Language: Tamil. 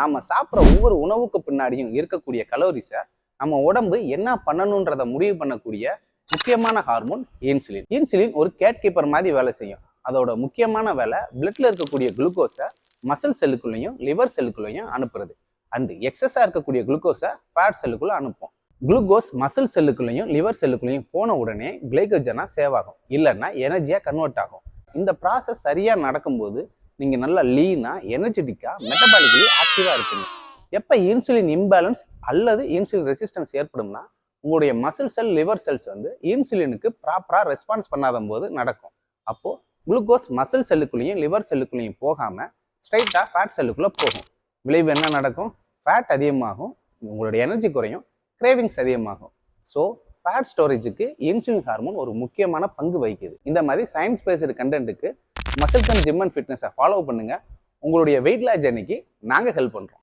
நாம சாப்பிட்ற ஒவ்வொரு உணவுக்கு பின்னாடியும் இருக்கக்கூடிய கலோரிஸை நம்ம உடம்பு என்ன பண்ணணுன்றத முடிவு பண்ணக்கூடிய முக்கியமான ஹார்மோன் இன்சுலின் இன்சுலின் ஒரு கேட் கீப்பர் மாதிரி வேலை செய்யும். அதோட முக்கியமான வேலை பிளட்ல இருக்கக்கூடிய குளுக்கோஸை மசில் செல்லுக்குள்ளேயும் லிவர் செல்லுக்குள்ளேயும் அனுப்புறது. அண்ட் எக்ஸஸாக இருக்கக்கூடிய குளுக்கோஸை ஃபேட் செல்லுக்குள்ளே அனுப்பும். குளுக்கோஸ் மசில் செல்லுக்குள்ளேயும் லிவர் செல்லுக்குள்ளேயும் போன உடனே கிளைகோஜனாக சேவ் ஆகும். இல்லைன்னா எனர்ஜியாக கன்வெர்ட் ஆகும். இந்த ப்ராசஸ் சரியாக நடக்கும்போது நீங்கள் நல்லா லீனாக எனர்ஜெட்டிக்காக மெட்டபாலிக்கலி ஆக்டிவாக இருப்பீங்க. எப்போ இன்சுலின் இம்பேலன்ஸ் அல்லது இன்சுலின் ரெசிஸ்டன்ஸ் ஏற்படும்னா உங்களுடைய மசில் செல் லிவர் செல்ஸ் வந்து இன்சுலினுக்கு ப்ராப்பராக ரெஸ்பான்ஸ் பண்ணாத போது நடக்கும். அப்போது குளுக்கோஸ் மசில் செல்லுக்குள்ளேயும் லிவர் செல்லுக்குள்ளேயும் போகாமல் ஸ்ட்ரைட்டாக ஃபேட் செல்லுக்குள்ளே போகும். விளைவு என்ன நடக்கும்? ஃபேட் அதிகமாகும் உங்களுடைய எனர்ஜி குறையும் கிரேவிங்ஸ் அதிகமாகும். ஸோ ஃபேட் ஸ்டோரேஜுக்கு இன்சுலின் ஹார்மோன் ஒரு முக்கியமான பங்கு வகிக்குது. இந்த மாதிரி சயின்ஸ் பேஸ்டு கண்டென்ட்டுக்கு மசில் கம் ஜிம் அண்ட் ஃபிட்னஸை ஃபாலோ பண்ணுங்கள் உங்களுடைய வெயிட் லாஸ் ஜர்னிக்கு நாங்கள் ஹெல்ப் பண்ணுறோம்